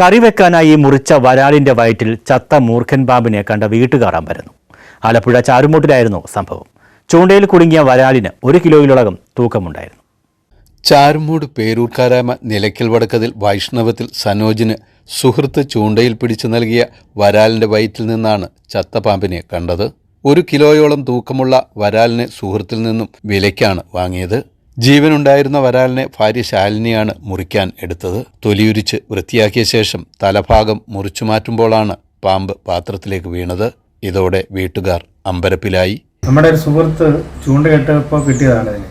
കറി വെക്കാനായി മുറിച്ച വരാലിന്റെ വയറ്റിൽ ചത്ത മൂർഖൻ പാമ്പിനെ കണ്ട വീട്ടുകാർ അമ്പരന്നു. ആലപ്പുഴ ചാരുമൂട്ടിലായിരുന്നു സംഭവം. ചൂണ്ടയിൽ കുടുങ്ങിയ വരാലിന് ഒരു കിലോയിലൊളകം തൂക്കമുണ്ടായിരുന്നു. ചാരുമൂട് പേരൂർക്കാരാമ നിലയ്ക്കൽ വടക്കതിൽ വൈഷ്ണവത്തിൽ സനോജിന് സുഹൃത്ത് ചൂണ്ടയിൽ പിടിച്ചു നൽകിയ വരാലിന്റെ വയറ്റിൽ നിന്നാണ് ചത്ത പാമ്പിനെ കണ്ടത്. ഒരു കിലോയോളം തൂക്കമുള്ള വരാലിനെ സുഹൃത്തിൽ നിന്നും വിലയ്ക്കാണ് വാങ്ങിയത്. ജീവനുണ്ടായിരുന്ന വരാലിനെ ഭാര്യ ശാലിനിയാണ് മുറിക്കാൻ എടുത്തത്. തൊലിയുരിച്ച് വൃത്തിയാക്കിയ ശേഷം തലഭാഗം മുറിച്ചു മാറ്റുമ്പോഴാണ് പാമ്പ് പാത്രത്തിലേക്ക് വീണത്. ഇതോടെ വീട്ടുകാർ അമ്പരപ്പിലായി. നമ്മുടെ ഒരു സുഹൃത്ത് ചൂണ്ടയിട്ടപ്പോൾ കിട്ടിയതാണ്. അതിന്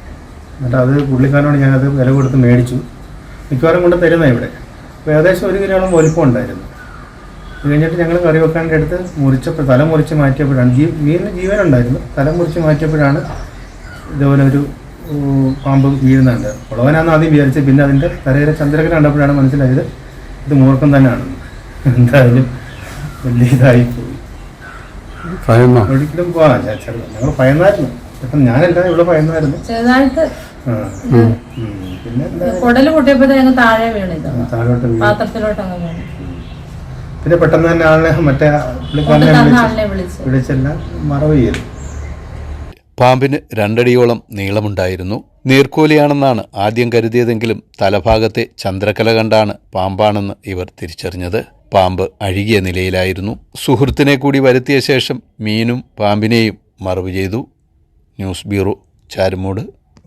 എന്നിട്ട് അത് പുള്ളിക്കാരനോട് ഞാനത് വില കൊടുത്ത് മേടിച്ചു. മിക്കവാറും കൊണ്ട് തരുന്ന ഇവിടെ. അപ്പോൾ ഏകദേശം ഒരു കിലോളം വലിപ്പം ഉണ്ടായിരുന്നു. അത് കഴിഞ്ഞിട്ട് ഞങ്ങൾ കറി വെക്കാന്റെ അടുത്ത് മുറിച്ചപ്പോൾ തല മുറിച്ച് മാറ്റിയപ്പോഴാണ് ജീ മീനിന് ജീവനുണ്ടായിരുന്നു. തല മുറിച്ച് മാറ്റിയപ്പോഴാണ് ഇതുപോലെ ഒരു പാമ്പ് വീഴുന്നുണ്ട്. ഉളവനാന്ന് ആദ്യം വിചാരിച്ചത് പിന്നെ അതിന്റെ തലയിലെ ചന്ദ്രകല കണ്ടപ്പോഴാണ് മനസ്സിലായത് ഇത് മൂർഖം തന്നെയാണ്. എന്തായാലും വലിയ ഇതായിപ്പോയി ഒരിക്കലും പോവാ. ഞങ്ങൾ ഭയന്നായിരുന്നു. ഇപ്പം ഞാനല്ല ഇവിടെ ഭയന്നായിരുന്നു. പിന്നെ എന്താ? കുടൽ പൊട്ടിയപ്പോ ഞങ്ങൾ താഴെ താഴോട്ട് വീണു. പാത്രത്തിലോട്ട് അങ്ങ് വീണു. പിന്നെ പെട്ടെന്ന് തന്നെ ആളിനെ മറ്റേ വിളിച്ചെല്ലാം മറവ് ചെയ്തു. പാമ്പിന് രണ്ടടിയോളം നീളമുണ്ടായിരുന്നു. നീർക്കോലിയാണെന്നാണ് ആദ്യം കരുതിയതെങ്കിലും തലഭാഗത്തെ ചന്ദ്രക്കല കണ്ടാണ് പാമ്പാണെന്ന് ഇവർ തിരിച്ചറിഞ്ഞത്. പാമ്പ് അഴുകിയ നിലയിലായിരുന്നു. സുഹൃത്തിനെ കൂടി വരുത്തിയ ശേഷം മീനും പാമ്പിനെയും മറവ് ചെയ്തു. News bureau Charummood.